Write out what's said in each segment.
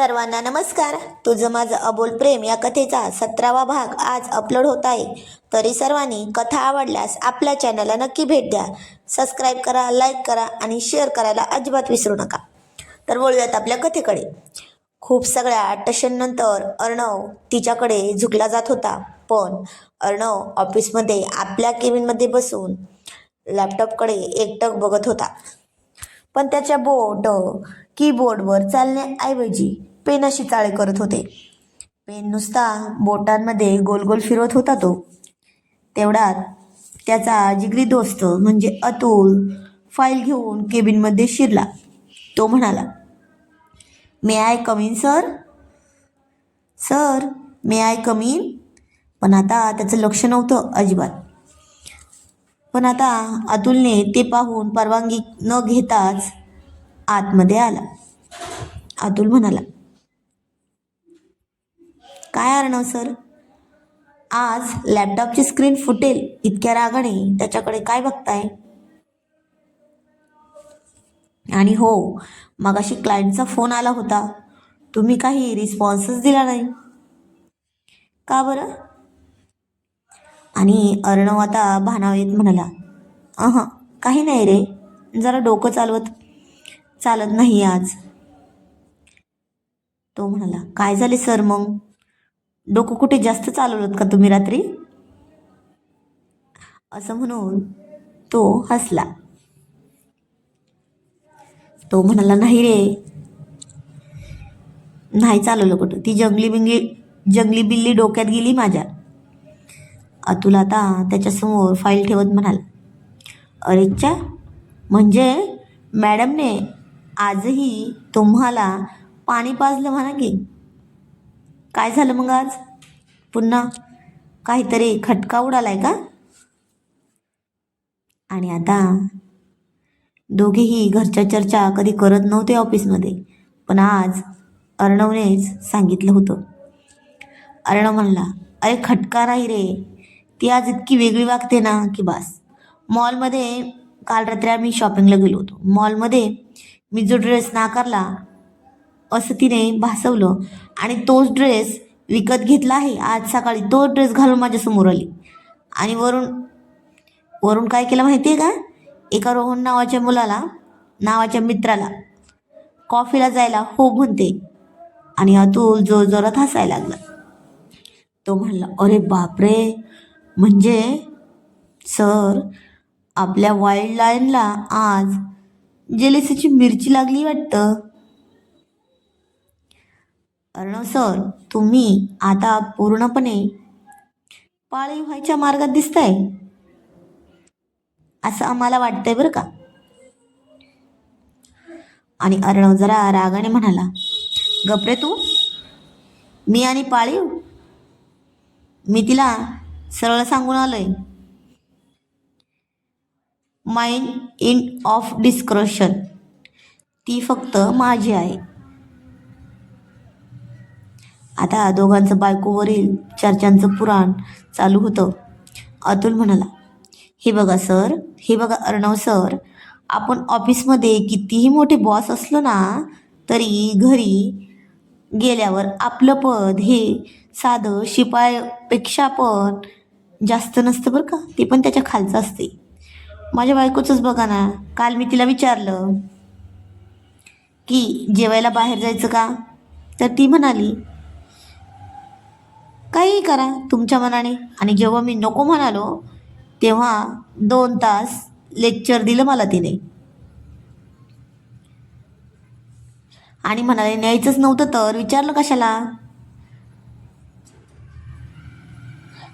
सर्वांना नमस्कार. तुझं माझं अबोल प्रेम या कथेचा सतरावा भाग आज अपलोड होत आहे. तरी सर्वांनी कथा आवडल्यास आपल्या चॅनलला नक्की भेट द्या. सबस्क्राईब करा लाईक करा आणि शेअर करायला अजिबात विसरू नका. तर वळूयात आपल्या कथेकडे. खूप सगळ्या टशनंतर अर्णव तिच्याकडे झुकला जात होता. पण अर्णव ऑफिसमध्ये आपल्या केबिनमध्ये बसून लॅपटॉपकडे एकटक बघत होता. पण त्याच्या बोट कीबोर्डवर चालण्याऐवजी पेनाशी चाळे करत होते. पेन नुसता बोटांमध्ये गोल गोल फिरवत होता तो. तेवढ्यात त्याचा जिगरी दोस्त म्हणजे अतुल फाईल घेऊन केबिनमध्ये शिरला. तो म्हणाला may I come in sir sir may I come in पण आता त्याचं लक्ष नव्हतं अजिबात. पण आता अतुलने ते पाहून परवानगी न घेताच आतमध्ये आला. अतुल म्हणाला काय अर्णव सर? आज लॅपटॉपची स्क्रीन फुटेल इतक्या रागाने. त्याच्याकडे काय बघताय? आणि हो मगाशी क्लायंटचा फोन आला होता. तुम्ही काही रिस्पॉन्सच दिला नाही. का बरं? आणि अर्णव आता भानाव येत म्हणाला अह काही नाही रे. जरा डोकं चालवत चालत नाही आज. तो म्हणाला काय झाले सर मग? डोकं कुठे जास्त चालवलं का तुम्ही रात्री? असं म्हणून तो हसला. तो म्हणाला नाही रे नाही चालवलं कुठं? ती जंगली बिंगली जंगली बिल्ली डोक्यात गेली माझ्या. अतुल आता त्याच्यासमोर फाईल ठेवत म्हणाला अरेच्छा म्हणजे मॅडमने आजही तुम्हाला पाणी पाजलं म्हणा की? काय झालं मग आज? पुन्हा काहीतरी खटका उडालाय का? आणि आता दोघेही घरच्या चर्चा कधी करत नव्हते ऑफिसमध्ये पण आज अर्णवनेच सांगितलं होतं. अर्णव म्हणला अरे खटका नाही रे ती आज इतकी वेगळी वागते ना की बास. मॉलमध्ये काल रात्री आम्ही शॉपिंगला गेलो होतो. मॉलमध्ये मी जो ड्रेस नाकारला असं तिने भासवलं. आणि तोच ड्रेस विकत घेतला आहे. आज सकाळी तो ड्रेस घालून माझ्यासमोर आली. आणि वरून वरून काय केलं माहिती आहे का? एका रोहन नावाच्या मुलाला नावाच्या मित्राला कॉफीला जायला हो म्हणते. आणि अतुल जोर जोरात हसायला लागला. तो म्हणला अरे बापरे! म्हणजे सर आपल्या वाईल्ड लाईनला आज जेलेसीची मिरची लागली वाटतं. अर्णव सर तुम्ही आता पूर्णपणे पाळीव व्हायच्या मार्गात दिसताय. असं आम्हाला वाटतंय बरं का? आणि अर्णव जरा रागाने म्हणाला गपरे तू. मी आणि पाळीव मी तिला सरळ सांगून आलोय. Mind in of discretion. ती फक्त माझी आहे. आता दोघांचं बायकोवरील चर्चांचं पुराण चालू होतं. अतुल म्हणाला हे बघा सर हे बघा अर्णव सर आपण ऑफिसमध्ये कितीही मोठे बॉस असलो ना तरी घरी गेल्यावर आपलं पद हे साधं शिपायापेक्षा पण जास्त नसतं बरं का? ते पण त्याच्या खालचं असते. माझ्या बायकोचंच बघा ना काल मी तिला विचारलं की जेवायला बाहेर जायचं का? तर ती म्हणाली काही करा तुमच्या मनाने. आणि जेव्हा मी नको म्हणालो तेव्हा दोन तास लेक्चर दिलं मला तिने. आणि म्हणाले न्यायचंच नव्हतं तर विचारलं कशाला?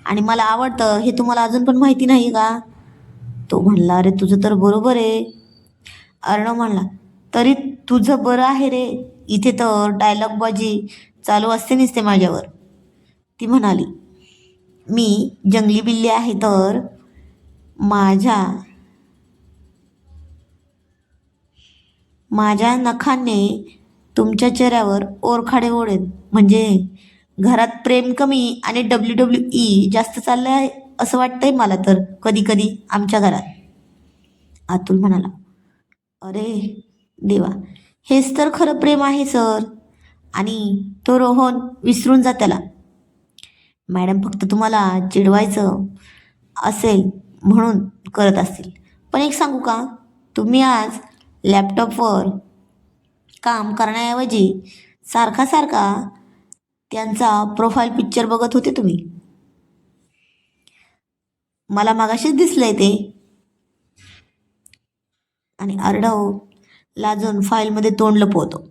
आणि मला आवडतं हे तुम्हाला अजून पण माहिती नाही का? तो म्हणला अरे तुझं तर बरोबर आहे. अर्णव म्हणला तरी तुझं बरं आहे रे. इथे तर डायलॉगबाजी चालू असते नसते माझ्यावर. ती म्हणाली मी जंगली बिल्ली आहे तर माझ्या माझ्या नखाने तुमच्या चेहऱ्यावर ओरखाडे ओढेन. म्हणजे घरात प्रेम कमी आणि डब्ल्यू डब्ल्यू ई जास्त चाललं आहे असं वाटतंय मला तर कधी कधी आमच्या घरात. अतुल म्हणाला अरे देवा हेच तर खरं प्रेम आहे सर. आणि तो रोहन विसरून जा त्याला. मॅडम फक्त तुम्हाला चिडवायचं असेल म्हणून करत असतील. पण एक सांगू का? तुम्ही आज लॅपटॉपवर काम करण्याऐवजी सारखा सारखा त्यांचा प्रोफाईल पिक्चर बघत होते तुम्ही. मला मागाशीच दिसलंय ते. आणि अर्णव लाजून फाईलमध्ये तोंड लपवतो.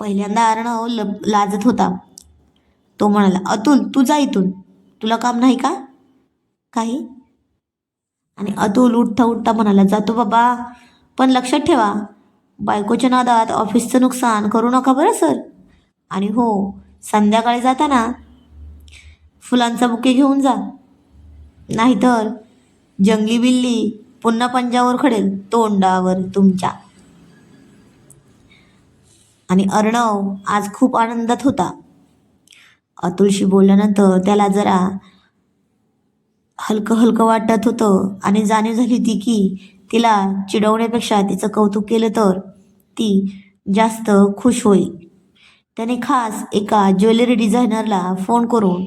पहिल्यांदा अर्णव लप लाजत होता. तो म्हणाला अतुल तू जा इथून. तुला काम नाही का? काही. आणि अतुल उठता उठता म्हणाला जातो बाबा. पण लक्षात ठेवा बायकोच्या नादात ऑफिसचं नुकसान करू नका बरं सर. आणि हो संध्याकाळी जाताना फुलांचा बुके घेऊन जा. नाहीतर जंगली बिल्ली पुन्हा पंजावर खडेल तोंडावर तुमच्या. आणि अर्णव आज खूप आनंदात होता. अतुलशी बोलल्यानंतर त्याला जरा हलकं हलकं वाटत होतं आणि जाणीव झाली होती की तिला चिडवण्यापेक्षा तिचं कौतुक केलं तर ती जास्त खुश होईल. त्याने खास एका ज्वेलरी डिझायनरला फोन करून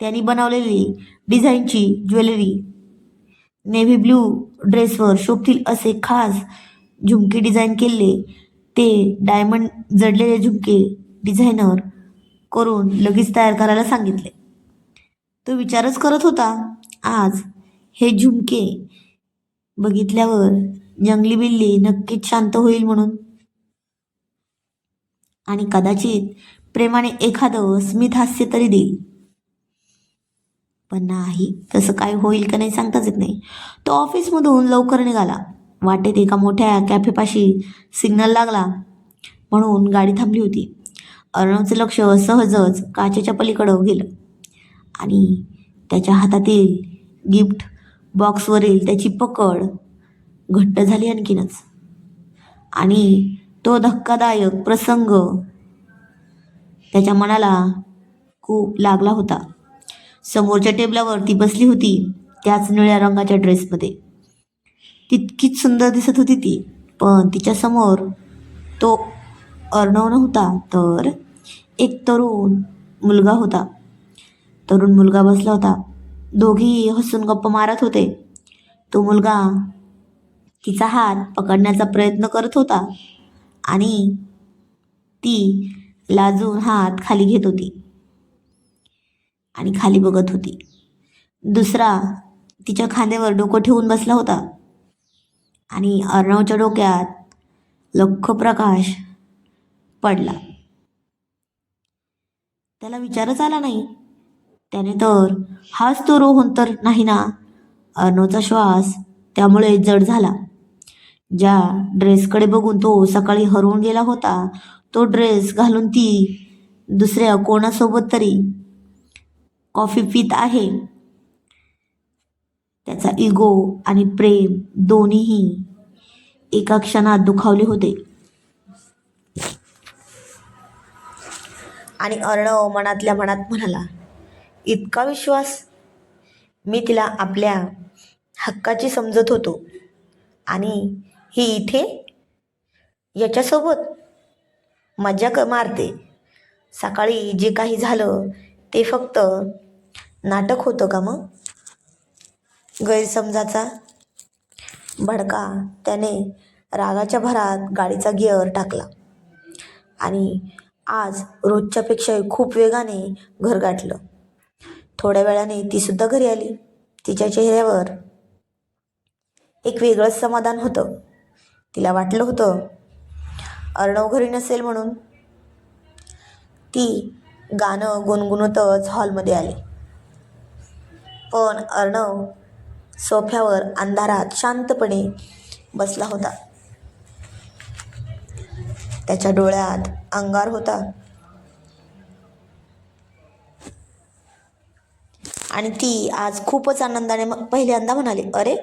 त्यांनी बनवलेली डिझाईनची ज्वेलरी नेव्ही ब्ल्यू ड्रेसवर शोभतील असे खास झुमके डिझाईन केले. ते डायमंड जडलेले झुमके डिझायनर करून लगेच तयार करायला सांगितले. तो विचारच करत होता आज हे झुमके बघितल्यावर जंगली बिल्ली नक्कीच शांत होईल म्हणून. आणि कदाचित प्रेमाने एखादं स्मित हास्य तरी देईल. पण नाही तसं काय होईल का नाही सांगताच येत नाही. तो ऑफिसमधून लवकर निघाला. वाटेत एका मोठ्या कॅफेपाशी सिग्नल लागला म्हणून गाडी थांबली होती. अर्णवचं लक्ष सहजच काचेच्या पलीकडं गेलं. आणि त्याच्या हातातील गिफ्ट बॉक्सवरील त्याची पकड घट्ट झाली आणखीनच. आणि तो धक्कादायक प्रसंग त्याच्या मनाला खूप लागला होता. समोरच्या टेबलावर ती बसली होती त्याच निळ्या रंगाच्या ड्रेसमध्ये. तितकीच सुंदर दिसत होती ती पण तिच्यासमोर तो अर्णव नव्हता तर एक तरुण मुलगा होता. तरुण मुलगा बसला होता. दोघी हसून गप्प मारत होते. तो मुलगा तिचा हात पकडण्याचा प्रयत्न करत होता आणि ती लाजून हात खाली घेत होती आणि खाली बघत होती. दुसरा तिच्या खांद्यावर डोकं ठेवून बसला होता आणि अर्णवच्या डोक्यात लख्ख प्रकाश पडला. त्याला विचारच आला नाही. त्याने तर हाच तो रोहन तर नाही ना? अर्णवचा श्वास त्यामुळे जड झाला. ज्या ड्रेसकडे बघून तो सकाळी हरवून गेला होता तो ड्रेस घालून ती दुसऱ्या कोणासोबत तरी कॉफी पित आहे. त्याचा इगो आणि प्रेम दोन्हीही एका क्षणात दुखावले होते. आणि अर्णव मनातल्या मनात म्हणाला इतका विश्वास? मी तिला आपल्या हक्काची समजत होतो. आणि ही इथे? याच्यासोबत? मज्जा क मारते. सकाळी जे काही झालं ते फक्त नाटक होतं का मग? गैरसमजाचा भडका त्याने रागाच्या भरात गाडीचा गिअर टाकला. आणि आज रोजच्यापेक्षाही खूप वेगाने घर गाठलं. थोड्या वेळाने तीसुद्धा घरी आली. तिच्या चेहऱ्यावर एक वेगळंच समाधान होतं. तिला वाटलं होतं अर्णव घरी नसेल म्हणून. ती गाणं गुणगुणतच हॉलमध्ये आली. पण अर्णव सोफ्यावर अंधारात शांतपणे बसला होता. त्याच्या डोळ्यात अंगार होता. आणि ती आज खूपच आनंदाने पहिल्यांदा म्हणाली अरे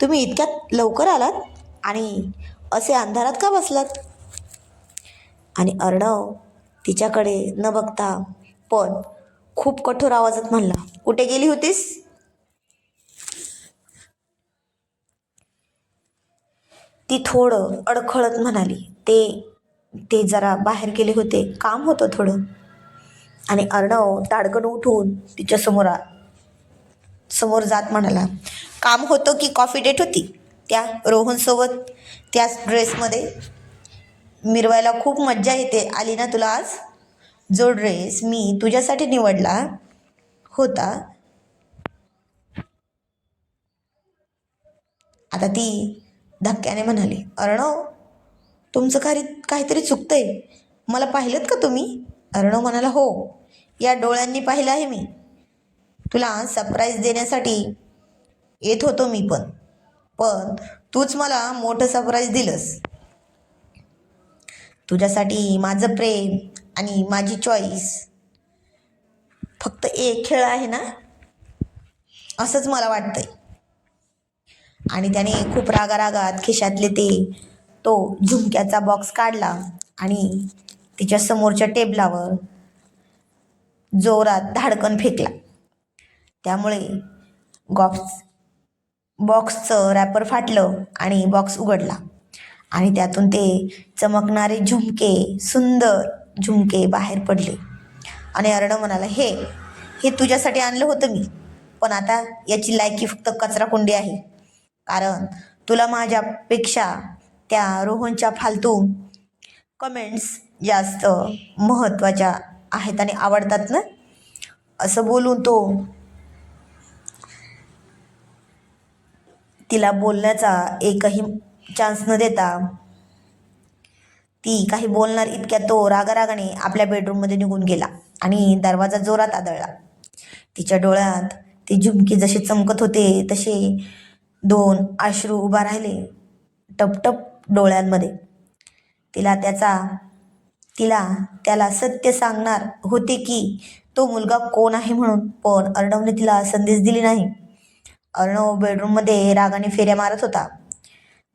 तुम्ही इतक्यात लवकर आलात? आणि असे अंधारात का बसलात? आणि अर्णव तिच्याकडे न बघता पण खूप कठोर आवाजात म्हणला कुठे गेली होतीस? ती थोडं अडखळत म्हणाली. ते ते जरा बाहेर गेले होते. काम होतं थोडं. आणि अर्णव ताडकन उठून तिच्यासमोर समोर जात म्हणाला काम होतं की कॉफी डेट होती? त्या रोहनसोबत त्याच ड्रेसमध्ये मिरवायला खूप मज्जा येते. आली ना तुला आज? जो ड्रेस मी तुझ्यासाठी निवडला होता. आता ती धक्क्याने म्हणाले अर्णव तुमचं काही काहीतरी चुकतं आहे मला पाहिलं का तुम्ही? अर्णव म्हणाला हो या डोळ्यांनी पाहिलं आहे मी. तुला सरप्राईज देण्यासाठी येत होतो मी पण. पण तूच मला मोठं सरप्राईज दिलंस. तुझ्यासाठी माझं प्रेम आणि माझी चॉईस फक्त एक खेळ आहे ना? असंच मला वाटतंय. आणि त्याने खूप रागारागात खिशातले ते तो झुमक्याचा बॉक्स काढला आणि तिच्या समोरच्या टेबलावर जोरात धाडकन फेकला. त्यामुळे बॉक्स बॉक्सचं रॅपर फाटलं आणि बॉक्स उघडला. आणि त्यातून ते चमकणारे झुमके सुंदर झुमके बाहेर पडले. आणि अर्णव म्हणाला हे हे तुझ्यासाठी आणलं होतं मी पण आता याची लायकी फक्त कचराकुंडी आहे. कारण तुला माझ्यापेक्षा त्या रोहनच्या फालतू कमेंट्स जास्त महत्त्वाच्या आहेत आणि आवडतात ना? असं बोलून तो तिला बोलण्याचा एकही चान्स न देता ती काही बोलणार इतक्या तो रागारागाने आपल्या बेडरूममध्ये निघून गेला आणि दरवाजा जोरात आदळला. तिच्या डोळ्यात ती झुमके जशी चमकत होते तसे दोन अश्रू उभा राहिले. टपटप डोळ्यांमध्ये. तिला त्याचा तिला त्याला सत्य सांगणार होते की तो मुलगा कोण आहे म्हणून पण अर्णवने तिला संदेश दिली नाही. अर्णव बेडरूममध्ये रागाने फेऱ्या मारत होता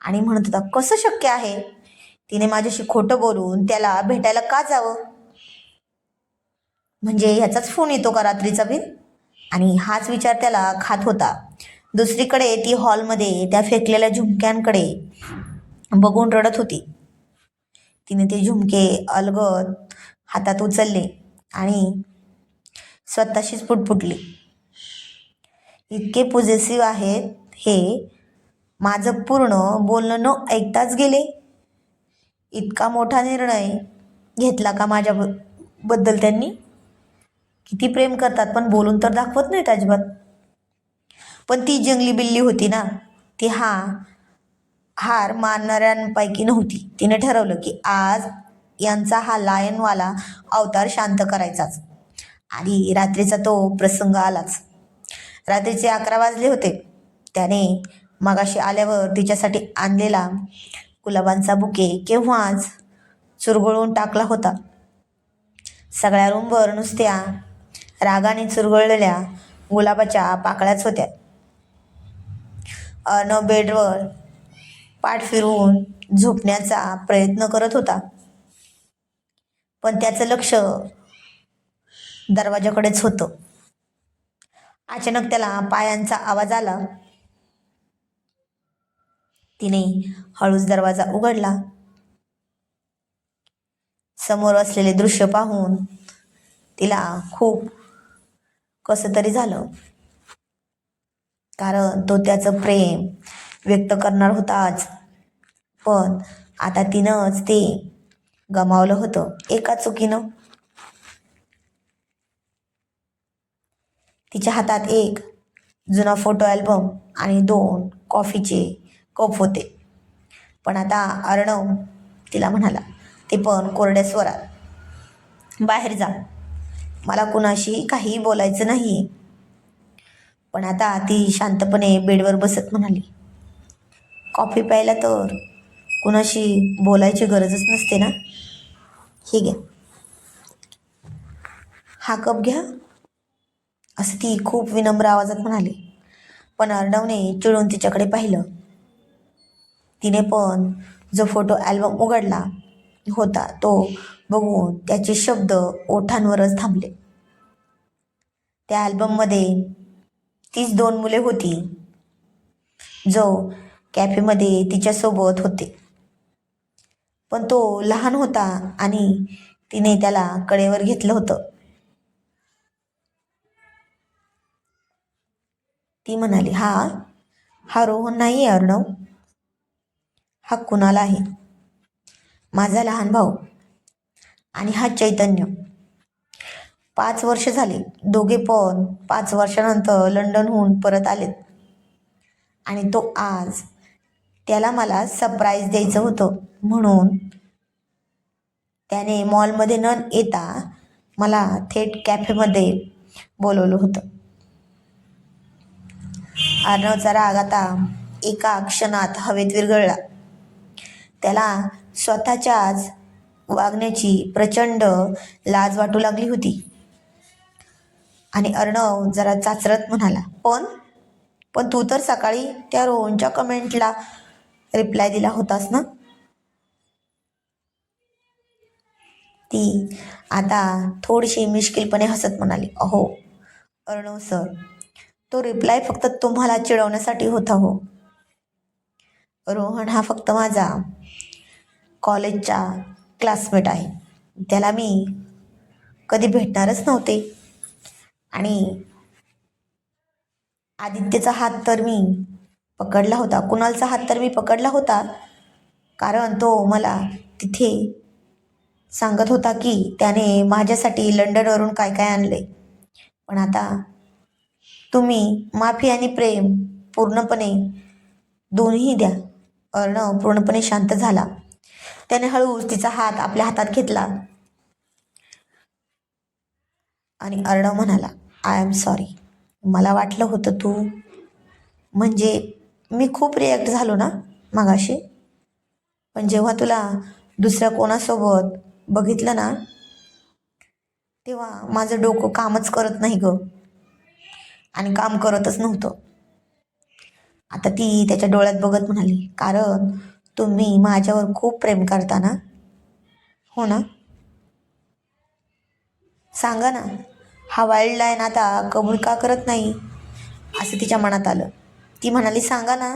आणि म्हणत होता कसं शक्य आहे? तिने माझ्याशी खोटं बोलून त्याला भेटायला का जावं? म्हणजे ह्याचाच फोन येतो का रात्रीचा बिन आणि हाच विचार त्याला खात होता. दुसरीकडे ती हॉलमध्ये त्या फेकलेल्या झुमक्यांकडे बघून रडत होती. तिने ते झुमके अलगद हातात उचलले आणि स्वतःशीच पुटपुटली. इतके पॉझिटिव्ह आहेत हे माझं पूर्ण बोलणं न ऐकताच गेले. इतका मोठा निर्णय घेतला का माझ्या ब- बद्दल त्यांनी? किती प्रेम करतात पण बोलून तर दाखवत नाहीत अजिबात. पण ती जंगली बिल्ली होती ना ती हा हार मानणाऱ्यांपैकी नव्हती. तिने ठरवलं की आज यांचा हा लायनवाला अवतार शांत करायचाच. आणि रात्रीचा तो प्रसंग आलाच. रात्रीचे अकरा वाजले होते. त्याने मगाशी आल्यावर तिच्यासाठी आणलेला गुलाबांचा बुके केव्हाच चुरगळून टाकला होता. सगळ्या रूमवर नुसत्या रागाने चुरगळलेल्या गुलाबाच्या पाकळ्याच होत्या. अन बेडवर पाठ फिरवून झोपण्याचा प्रयत्न करत होता. पण त्याचं लक्ष दरवाजाकडेच होतं. अचानक त्याला पायांचा आवाज आला. तिने हळूच दरवाजा उघडला. समोर असलेले दृश्य पाहून तिला खूप कसं तरी झालं. कारण तो त्याचं प्रेम व्यक्त करणार होता आज. पण आता तिनंच ते गमावलं होतं. एका चुकीनं. तिच्या हातात एक जुना फोटो अल्बम आणि दोन कॉफीचे कप होते. पण आता अर्णव तिला म्हणाला ते पण कोरड्या स्वरात. बाहेर जा. मला कुणाशी काही बोलायचं नाही. पण आता ती शांतपणे बेडवर बसत म्हणाली कॉफी प्यायला तर कुणाशी बोलायची गरजच नसते ना? हे घ्या. हा कप घ्या. असं ती खूप विनम्र आवाजात म्हणाली. पण अर्णवने चिडून तिच्याकडे पाहिलं. तिने पण जो फोटो ॲल्बम उघडला होता तो बघून त्याचे शब्द ओठांवरच थांबले. त्या ॲल्बममध्ये तीच दोन मुले होती. जो कॅफेमध्ये तिच्यासोबत होते. पण तो लहान होता आणि तिने त्याला कडेवर घेतलं होतं. ती म्हणाली हा हा रोहन नाही आहे अर्णव. हा कुणाला आहे? माझा लहान भाऊ आणि हा चैतन्य. पाच वर्ष झाली. दोघे पण पाच वर्षानंतर लंडनहून परत आलेत. आणि तो आज त्याला मला सरप्राईज द्यायचं होतं. म्हणून त्याने मॉलमध्ये न येता मला थेट कॅफेमध्ये बोलवलं होतं. अर्णवचा राग आता एका क्षणात हवेत विरघळला. त्याला स्वतःच्याच वागण्याची प्रचंड लाज वाटू लागली होती. आणि अर्णव जरा चाचरत म्हणाला पण पण तू तर सकाळी त्या रोहनच्या कमेंटला रिप्लाय दिला होतास ना? ती आता थोडीशी मिश्किलपणे हसत म्हणाली अहो अर्णव सर तो रिप्लाय फक्त तुम्हाला चिडवण्यासाठी होता हो. रोहन हा फक्त माझा कॉलेजचा क्लासमेट आहे. त्याला मी कधी भेटणारच नव्हते. आणि आदित्यचा हात तर मी पकडला होता. कुणालचा हात तर मी पकडला होता. कारण तो मला तिथे सांगत होता की त्याने माझ्यासाठी लंडनवरून काय काय आणले. पण आता तुम्ही माफी आणि प्रेम पूर्णपणे दोन्ही द्या. अर्णव पूर्णपणे शांत झाला. त्याने हळूच तिचा हात आपल्या हातात घेतला. आणि अर्णव म्हणाला आय एम सॉरी मला वाटलं होतं तू म्हणजे मी खूप रिॲक्ट झालो ना मागाशी. पण जेव्हा तुला दुसऱ्या कोणासोबत बघितलं ना तेव्हा माझं डोकं कामच करत नाही ग. आणि काम करतच नव्हतं. आता ती त्याच्या डोळ्यात बघत म्हणाली कारण तुम्ही माझ्यावर खूप प्रेम करता ना? हो ना. सांगा ना. हा वाईल्ड लाईन आता कबूल का करत नाही? असं तिच्या मनात आलं. ती म्हणाली सांगा ना.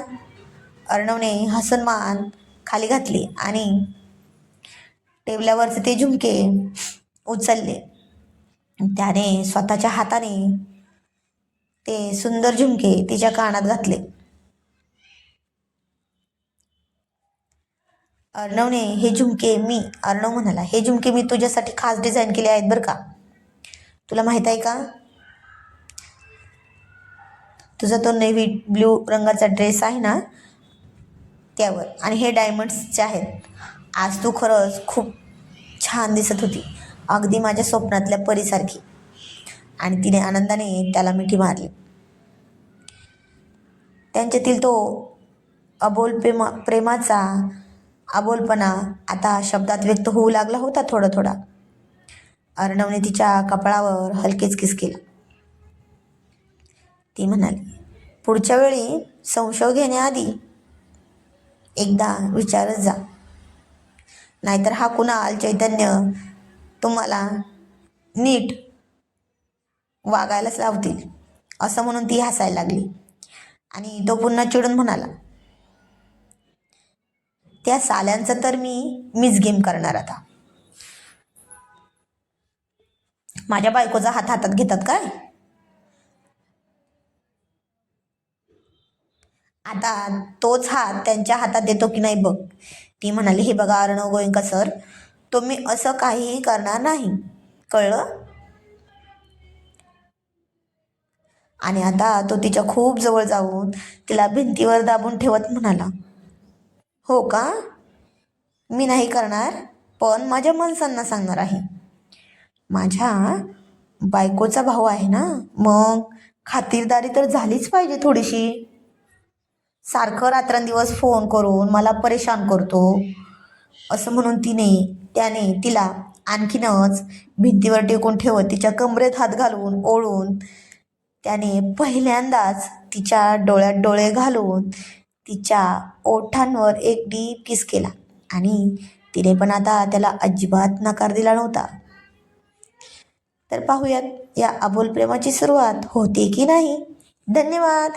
अर्णवने हसन मान खाली घातली आणि टेबलावरचे ते झुमके उचलले. त्याने स्वतःच्या हाताने ते सुंदर झुमके तिच्या कानात घातले. अर्णवने हे झुमके मी अर्णव म्हणाला हे झुमके मी तुझ्यासाठी खास डिझाईन केले आहेत बरं का. तुला माहीत आहे का? तुझा तो नेव्ही ब्ल्यू रंगाचा ड्रेस आहे ना त्यावर. आणि हे डायमंड्सचे आहेत आज तू खरंच खूप छान दिसत होती. अगदी माझ्या स्वप्नातल्या परीसारखी. आणि तिने आनंदाने त्याला मिठी मारली. त्यांच्यातील तो अबोल प्रेमा प्रेमाचा अबोलपणा आता शब्दात व्यक्त होऊ लागला होता थोडा थोडा अर्णवने तिच्या कपाळावर हलकेच किस केला. ती म्हणाली पुढच्या वेळी संशय घेण्याआधी एकदा विचारत जा. नाहीतर हा कुणाल चैतन्य तुम्हाला नीट वागायलाच लावतील. असं म्हणून ती हसायला लागली. आणि तो पुन्हा चिडून म्हणाला त्या साल्यांचं तर मी मिस गेम करणार आता. माझ्या बायकोचा हात हातात घेतात काय? आता तोच हात त्यांच्या हातात देतो की नाही बघ. ती म्हणाली हे बघा अर्णव गोयंका सर तुम्ही असं काहीही करणार नाही. कळलं? आणि आता तो तिच्या खूप जवळ जाऊन तिला भिंतीवर दाबून ठेवत म्हणाला हो का? मी नाही करणार पण माझ्या माणसांना सांगणार आहे. माझ्या बायकोचा भाऊ आहे ना मग खातिरदारी तर झालीच पाहिजे थोडीशी. सारखं रात्रंदिवस फोन करून मला परेशान करतो. असं म्हणून तिने त्याने तिला आणखीनच भिंतीवर टेकून ठेवत तिच्या कमरेत हात घालून ओढून त्याने पहिल्यांदाच तिच्या डोळ्यात डोळे घालून तिच्या ओठांवर एक डीप किस केला. आणि तिने पण आता त्याला अजिबात नकार दिला नव्हता. तर पाहूयात या अबोल प्रेमाची सुरुवात होते की नाही. धन्यवाद.